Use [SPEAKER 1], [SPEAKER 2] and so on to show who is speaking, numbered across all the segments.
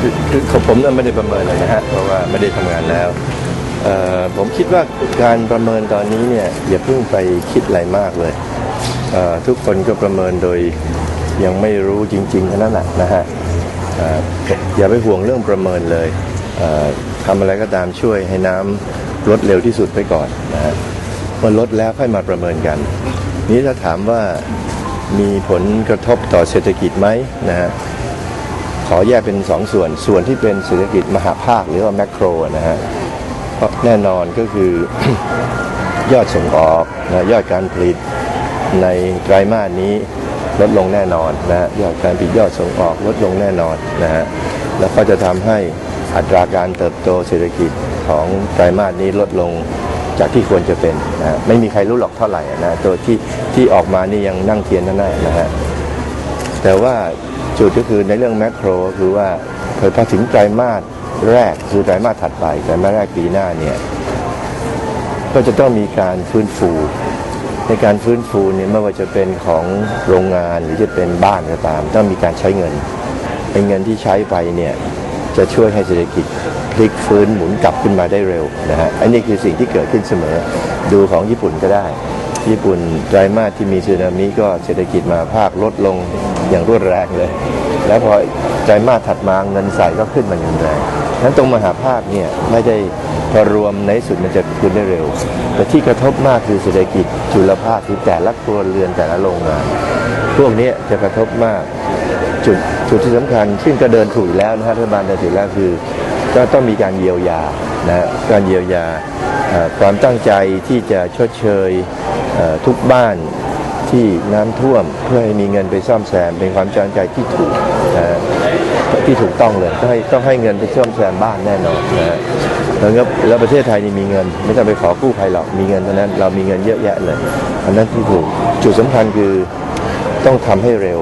[SPEAKER 1] คือคือของผมเนั้นไม่ได้ประเมินเลยนะฮะเพราะว่าไม่ได้ทำงานแล้วเอ่อผมคิดว่าการประเมินตอนนี้เนี่ยอย่าเพิ่งไปคิดอะไรมากเลยเอ่อทุกคนก็ประเมินโดยยังไม่รู้จริงๆเท่านั้นแหละนะฮะเอ่ออย่าไปห่วงเรื่องประเมินเลยเอ่อทำอะไรก็ตามช่วยให้น้ำลดเร็วที่สุดไปก่อนนะฮะเมื่อลดแล้วค่อยมาประเมินกัน นี้ถ้าถามว่ามีผลกระทบต่อเศรษฐกิจไหมนะฮะ ขอแยกเป็นสองส่วน ส่วนที่เป็นเศรษฐกิจมหาภาคหรือว่าแมกโครนะฮะเพราะแน่นอนก็คือยอดส่งออกนะยอดการผลิตในไตรมาสนี้ลดลงแน่นอนนะฮะยอดการผลิตยอดส่งออกลดลงแน่นอนนะฮะแล้วก็จะทำให้อัตราการเติบโตเศรษฐกิจของไตรมาสนี้ลดลงจากที่ควรจะเป็นนะไม่มีใครรู้หรอกเท่าไหร่นะตัวที่ที่ออกมานี่ยังนั่งเทียนนั่นนะนะฮะแต่ว่า จุดก็คือในเรื่องแมกโครก็คือว่าพอถึงไตรมาสแรกคือไตรมาสถัดไปไตรมาสแรกปีหน้าเนี่ยก็จะต้องมีการฟื้นฟูในการฟื้นฟูเนี่ยไม่ว่าจะเป็นของโรงงานหรือจะเป็นบ้านก็ตาม ต้องมีการใช้เงินเป็นเงินที่ใช้ไปเนี่ยจะช่วยให้เศรษฐกิจพลิกฟื้นหมุนกลับขึ้นมาได้เร็วนะฮะอันนี้คือสิ่งที่เกิดขึ้นเสมอดูของญี่ปุ่นก็ได้ ญี่ปุ่นไตรมาสที่มีสึนามิก็เศรษฐกิจมาภาคลดลง อย่างรวดแรงเลย แล้วพอไตรมาถัดมาเงินใส่ก็ขึ้นมาอย่างแรงนั้นตรงมหาภาคเนี่ยไม่ได้พอรวมในสุดมันจะคืนได้เร็ว แต่ที่กระทบมากคือเศรษฐกิจจุลภาคคือแต่ละครัวเรือนแต่ละโรงงาน พวกนี้จะกระทบมากจุดจุดที่สำคัญ ซึ่งก็เดินถูกอยู่แล้วนะฮะรัฐบาลเดินถูกแล้วคือก็ต้องมีการเยียวยานะการเยียวยาเอ่อความตั้งใจที่จะชดเชยทุกบ้าน ที่น้ำท่วมเพื่อให้มีเงินไปซ่อมแซมเป็นความจงใจที่ถูกนะที่ถูกต้องเลยต้องให้ต้องให้เงินไปซ่อมแซมบ้านแน่นอนนะฮะแล้วก็แล้วประเทศไทยนี่มีเงิน ไม่ต้องไปขอกู้ใครหรอกมีเงินเท่านั้นเรามีเงินเยอะแยะเลยอันนั้นที่ถูกจุดสำคัญคือต้องทำให้เร็ว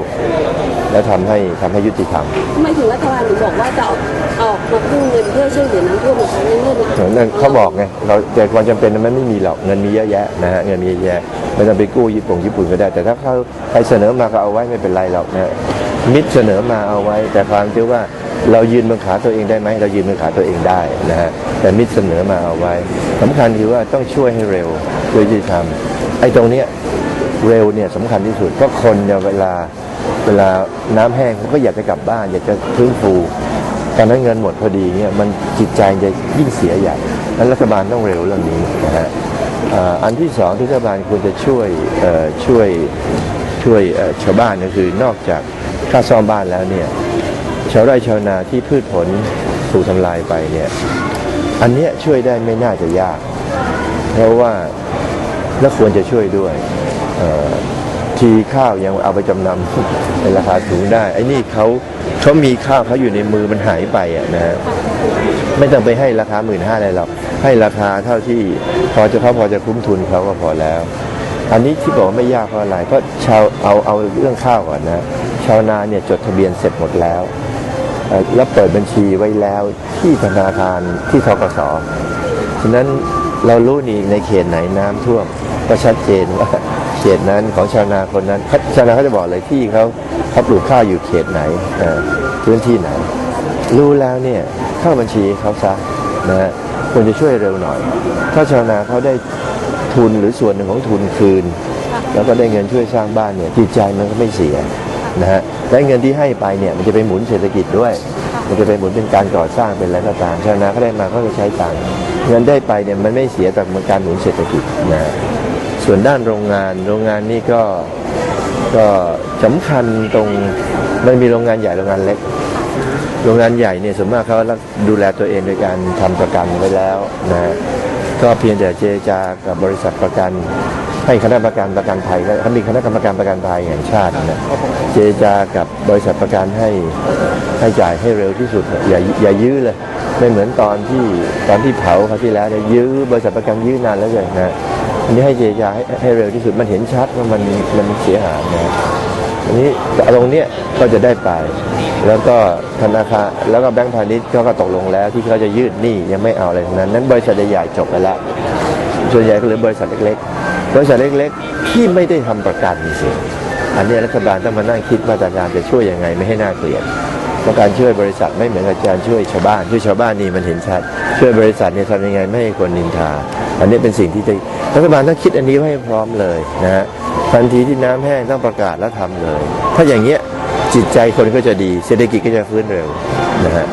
[SPEAKER 1] และทำให้ทำให้ยุติธรรม
[SPEAKER 2] ทำไมถึงรัฐบาลถึงบอกว่าจะออกออกมากู้เงินเพื่อช่วยเหลือน้ำท่วมอีกครั้งนึงเงิน
[SPEAKER 1] เหมือนนั้นเขาบอกไงเราแต่ความจำเป็นมันไม่มีหรอกเงินมีเยอะแยะนะฮะเงินมีเยอะแยะไม่ต้องไปกู้ญี่ปุ่นญี่ปุ่นก็ได้ แต่ถ้าเขาใครเสนอมาก็เอาไว้ไม่เป็นไรหรอกนะมิตรเสนอมาเอาไว้ แต่ความที่ว่าเรายืนบนขาตัวเองได้ไหมเรายืนบนขาตัวเองได้นะฮะแต่มิตรเสนอมาเอาไว้สำคัญคือว่าต้องช่วยให้เร็วด้วยที่ทำไอ้ตรงเนี้ยเร็วเนี่ยสำคัญที่สุดเพราะคนเนี่ยเวลา เวลาน้ำแห้งเขาก็อยากจะกลับบ้าน อยากจะฟื้นฟูตอนนั้นเงินหมดพอดีเนี่ยมันจิตใจจะยิ่งเสียใหญ่นั้นรัฐบาลต้องเร็วเรื่องนี้นะฮะอันที่สองที่รัฐบาลควรจะช่วยช่วยช่วยชาวบ้านก็คือนอกจากค่าซ่อมบ้านแล้วเนี่ยชาวไร่ชาวนาที่พืชผลถูกทำลายไปเนี่ยอันนี้ช่วยได้ไม่น่าจะยาก เพราะว่าและควรจะช่วยด้วย ทีข้าวยังเอาไปจำนำในราคาถุงได้ ไอ้นี่เขาเขามีข้าวเขาอยู่ในมือมันหายไปอะนะฮะไม่ต้องไปให้ราคาหมื่นห้าอะไรหรอกให้ราคาเท่าที่พอจะเขาพอจะคุ้มทุนเขาก็พอแล้ว อันนี้ที่บอกว่าไม่ยากเพราะอะไรเพราะชาวเอาเอาเรื่องข้าวก่อนนะ ชาวนาเนี่ยจดทะเบียนเสร็จหมดแล้วแล้วเปิดบัญชีไว้แล้วที่ธนาคารที่ทกสฉะนั้นเรารู้นี่ในเขตไหนน้ำท่วมก็ชัดเจนว่า ตนั้นของชาวนาคนนั้นชาวนาเขาจะบอกเลยที่เขาเขาปลูกข้าวอยู่เขตไหนพื้นที่ไหน รู้แล้วเนี่ยเข้าบัญชีเขาซะนะฮะควรจะช่วยเร็วหน่อย ถ้าชาวนาเขาได้ทุนหรือส่วนหนึ่งของทุนคืน แล้วก็ได้เงินช่วยสร้างบ้านเนี่ยจิตใจมันก็ไม่เสียนะฮะและเงินที่ให้ไปเนี่ยมันจะไปหมุนเศรษฐกิจด้วย มันจะไปหมุนเป็นการก่อสร้างเป็นอะไรก็ตามชาวนาเขาได้มาเขาจะใช้ตังค์เงินได้ไปเนี่ยมันไม่เสียแต่มันการหมุนเศรษฐกิจนะ ส่วนด้านโรงงาน โรงงานนี่ก็ก็สำคัญตรงมันมีโรงงานใหญ่โรงงานเล็ก โรงงานใหญ่เนี่ยส่วนมากเขาดูแลตัวเองโดยการทำประกันไว้แล้วนะก็เพียงแต่เจจากับบริษัทประกัน ให้คณะประกันประกันภัยเขามีคณะกรรมการประกันภัยแห่งชาตินะเจจากับบริษัทประกันให้ให้จ่ายให้เร็วที่สุดอย่าอย่ายื้อเลยไม่เหมือนตอนที่ตอนที่เผาคราที่แล้วเนี่ยยื้อบริษัทประกันยื้อนานแล้วเลยนะ อันนี้ให้เจรจาให้ให้เร็วที่สุดมันเห็นชัดว่ามันมันเสียหายนะอันนี้ตรงเนี้ยก็จะได้ไป แล้วก็ธนาคารแล้วก็แบงก์พาณิชย์เขาก็ตกลงแล้วที่เขาจะยืดหนี้ยังไม่เอาอะไรทั้งนั้น นั้นบริษัทใหญ่จบไปแล้วส่วนใหญ่ก็เหลือบริษัทเล็กๆ บริษัทเล็กๆ ที่ไม่ได้ทำประกันสิอันนี้รัฐบาลต้องมานั่งคิดมาตรการจะช่วยยังไงไม่ให้น่าเกลียด เพราะการช่วยบริษัทไม่เหมือนกับการช่วยชาวบ้าน ช่วยชาวบ้านนี่มันเห็นชัด ช่วยบริษัทเนี่ยทำยังไงไม่ให้คนนินทา อันนี้เป็นสิ่งที่จะรัฐบาลต้องคิดอันนี้ไว้ให้พร้อมเลยนะฮะทันทีที่น้ำแห้งต้องประกาศแล้วทำเลย ถ้าอย่างเงี้ยจิตใจคนก็จะดี เศรษฐกิจก็จะฟื้นเร็วนะฮะ